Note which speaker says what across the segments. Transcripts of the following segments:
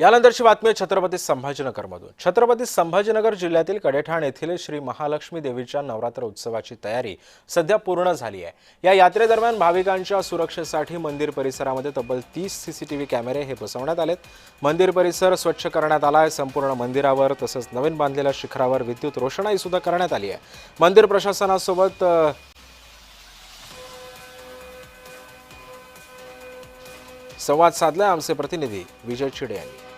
Speaker 1: यानंतरची बातमी आहे छत्रपती संभाजीनगरमधून. छत्रपती संभाजीनगर जिल्ह्यातील कडेठाण येथील श्री महालक्ष्मी देवीच्या नवरात्र उत्सवाची तयारी सध्या पूर्ण झाली आहे. या यात्रेदरम्यान भाविकांच्या सुरक्षेसाठी मंदिर परिसरामध्ये तब्बल तीस सीसीटीव्ही कॅमेरे हे बसवण्यात आलेत. मंदिर परिसर स्वच्छ करण्यात आला आहे संपूर्ण मंदिरावर तसंच नवीन बांधलेल्या शिखरावर विद्युत रोषणाई सुद्धा करण्यात आली आहे. मंदिर प्रशासनासोबत संवाद साधलाय आमचे प्रतिनिधी विजय छिडे यांनी.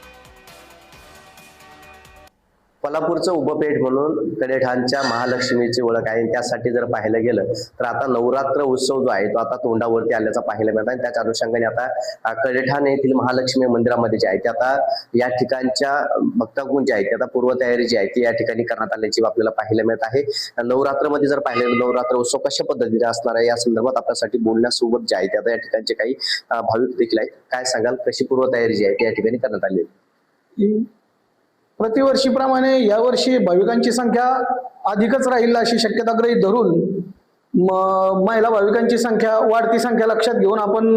Speaker 2: कोल्हापूरचं उपपेठ म्हणून कडेठाणच्या महालक्ष्मीची ओळख आहे. त्यासाठी जर पाहायला गेलं तर आता नवरात्र उत्सव जो आहे तो आता तोंडावरती आल्याचा पाहायला मिळत आहे. त्याच्या अनुषंगाने आता कडेठाण येथील महालक्ष्मी मंदिरामध्ये जे आहे ते आता या ठिकाणच्या भक्तागुण जे आहे ते आता पूर्वतयारी जी आहे ती या ठिकाणी करण्यात आल्याची आपल्याला पाहायला मिळत आहे. नवरात्रमध्ये जर पाहिलं नवरात्र उत्सव कशा पद्धतीने असणार आहे या संदर्भात आपल्यासाठी बोलण्यासोबत जे आहे ते आता या ठिकाणचे काही भाविक देखील आहेत. काय सांगाल? कशी पूर्वतयारी जी आहे ती या ठिकाणी करण्यात आली
Speaker 3: प्रतिवर्षीप्रमाणे यावर्षी भाविकांची संख्या अधिकच राहील अशी शक्यता गृहीत धरून म- महिला भाविकांची संख्या वाढती संख्या लक्षात घेऊन आपण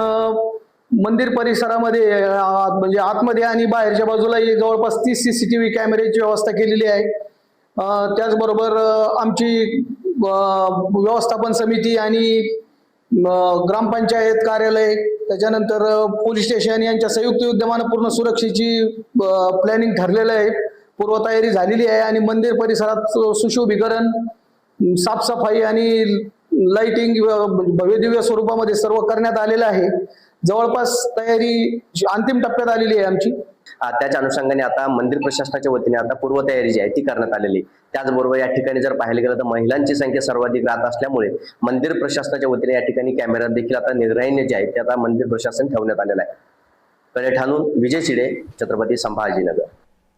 Speaker 3: मंदिर परिसरामध्ये म्हणजे आतमध्ये आणि बाहेरच्या बाजूलाही जवळपास तीस सी सी टी व्ही कॅमेऱ्याची व्यवस्था केलेली आहे. त्याचबरोबर आमची व्यवस्थापन समिती आणि ग्रामपंचायत कार्यालय त्याच्यानंतर पोलीस स्टेशन यांच्या संयुक्त विद्यमानं पूर्ण सुरक्षेची प्लॅनिंग ठरलेलं आहे. पूर्वतयारी झालेली आहे आणि मंदिर परिसरात सुशोभीकरण साफसफाई आणि लाइटिंग भव्यदिव्य स्वरूपामध्ये सर्व करण्यात आलेलं आहे. जवळपास तयारी जी अंतिम टप्प्यात आलेली आहे आमची.
Speaker 2: त्याच्या अनुषंगाने आता मंदिर प्रशासनाच्या वतीने आता पूर्वतयारी जी आहे ती करण्यात आलेली आहे. त्याचबरोबर या ठिकाणी जर पाहायला गेलं तर महिलांची संख्या सर्वाधिक राहत असल्यामुळे मंदिर प्रशासनाच्या वतीने या ठिकाणी कॅमेरा देखील आता निर्णय जे आहे ते आता मंदिर प्रशासन ठेवण्यात आलेलं आहे. कडे ठाणून विजय शिडे छत्रपती संभाजीनगर.